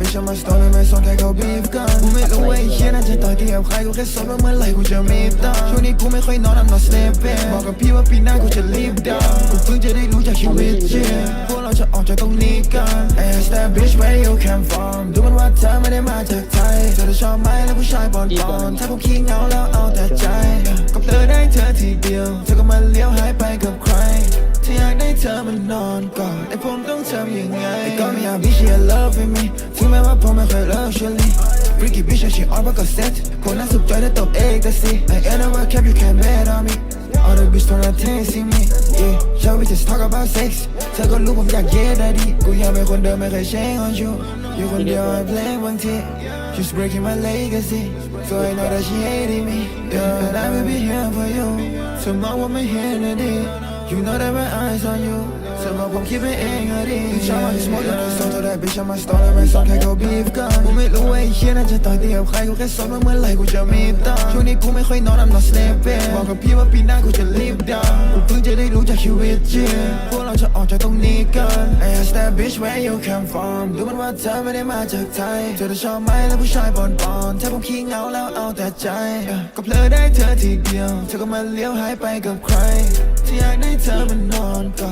มดอยู่ในโซนเท่าไรเป็นฉันมาสตอรี่ไม่สนแค่เขาบีฟกันกูไม่รู้ว่าไอ้เหี้ยนั่นจะต่อยตีกับใครกูแค่สนว่าเมื่อไหร่กูจะมีตังค์ช่วงนี้กูไม่ค่อยนอน I'm not sleeping บอกกับพี่ว่าปีหน้ากูจะรีบดังกูเพิ่งจะได้รู้จักชีวิตจริงพวกเราจะออกจากตรงนี้กัน Ask that bitch where you came from ดูมันว่าเธอไม่ได้มาจากไทยเธอจะชอบไหมแล้วผู้ชายบอลบอลถ้าผมขี้เหงาแล้วเอาแต่ใจกับเธอได้เธอทีเดียวเธอก็มาเลี้ยวหายไปกับใครที่อยากได้เธอมันนอนก่อน แต่ผมต้องทำยังไงไอ้ก็ไม่อยาก bitch yeah love me ถึงแม้ว่าผมไม่เคย love Shirley Freaky bitch and she on ประกอบเซ็ตคนนั้นสุขใจได้ตบเอกแต่สิ I ain't never kept you can't bet on me All the bitch ตอนนั้นเทสิมี Yeah shall we just talk about sex เธอก็รู้ผมอยากเย่ได้ดีกูอยากเป็นคนเดิมไม่เคย change on you อยู่คนเดียวให้เพลงบางที She's breaking my legacy so I know that she hating me Yeah and I will be here for you เธอม you know that my eyes on you Some of them keep it in your ring إن شاء الله يسمعوا لك الصوت راب بيش ما ستار ما ساك هيك وبيف كان ومي لوي هنا جت عندي بخاي وغير صار ما لايك وجميل دان شوني كومي خوي نورم نصني بين ما كان بيبا بينا كوش الليب دان จากชีวิตจริงพวกเราจะออกจากตรงนี้กัน I Ask that bitch where you come from ดูมันว่าเธอไม่ได้มาจากไทย เธอจะชอบไหมแล้วผู้ชายบอนบอนถ้าผมขี้เหงาแล้วเอาแต่ใจ ก็เพลอได้เธอทีเดียว เธอก็มาเลี้ยวหายไปกับใคร ที่อยากได้เธอมันนอนก่อน